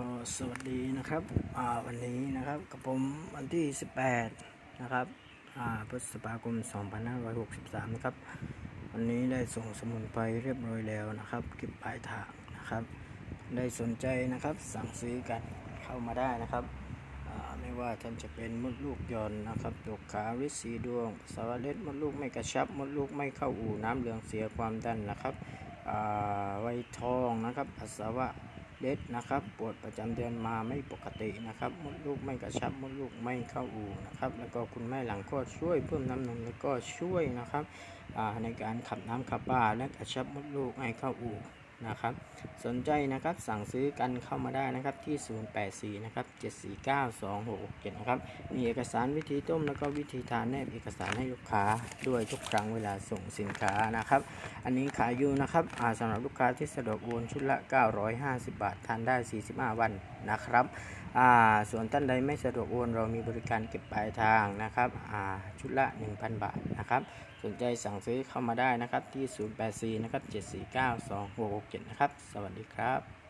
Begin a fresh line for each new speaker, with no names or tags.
ก็สวัสดีนะครับวันนี้นะครับกับผมวันที่ 18 นะครับพฤษภาคม 2563 นะครับ วันนี้ได้ส่งสมุนไพรเรียบร้อยแล้วนะครับเก็บปลายทางนะครับ ได้สนใจนะครับสั่งซื้อกันเข้ามาได้นะครับไม่ว่าท่านจะเป็นมดลูกหย่อนนะครับตกขาวิสีดวง สารเล็ดมดลูกไม่กระชับ มดลูกไม่เข้าอู่น้ำเหลืองเสียความดันนะครับไวทองนะครับปัสสาวะ เล็ดนะครับ ปวดประจำเดือนมาไม่ปกตินะครับ มดลูกไม่กระชับ มดลูกไม่เข้าอู่นะครับ แล้วก็คุณแม่หลังก็ช่วยเพิ่มน้ำนมแล้วก็ช่วยนะครับในการขับน้ำขับปลาและกระชับมดลูกให้เข้าอู่ นะครับ สนใจนะครับสั่งซื้อกันเข้ามาได้นะครับที่ 084 นะครับ 7492667 นะครับ มีเอกสารวิธีต้มแล้วก็วิธีทานแนบเอกสารให้ลูกค้าด้วยทุกครั้งเวลาส่งสินค้านะครับ อันนี้ขายอยู่นะครับาสำหรับลูกค้าที่สะดวกโอนชุดละ 950 บาททานได้ 45 วันนะครับส่วนท่านใดไม่สะดวกโอนเรามีบริการเก็บปลายทางนะครับชุดละ 1,000 บาทนะครับ สนใจสั่งซื้อเข้ามาได้นะครับที่ 084 นะครับ 7492667นะครับ สวัสดีครับ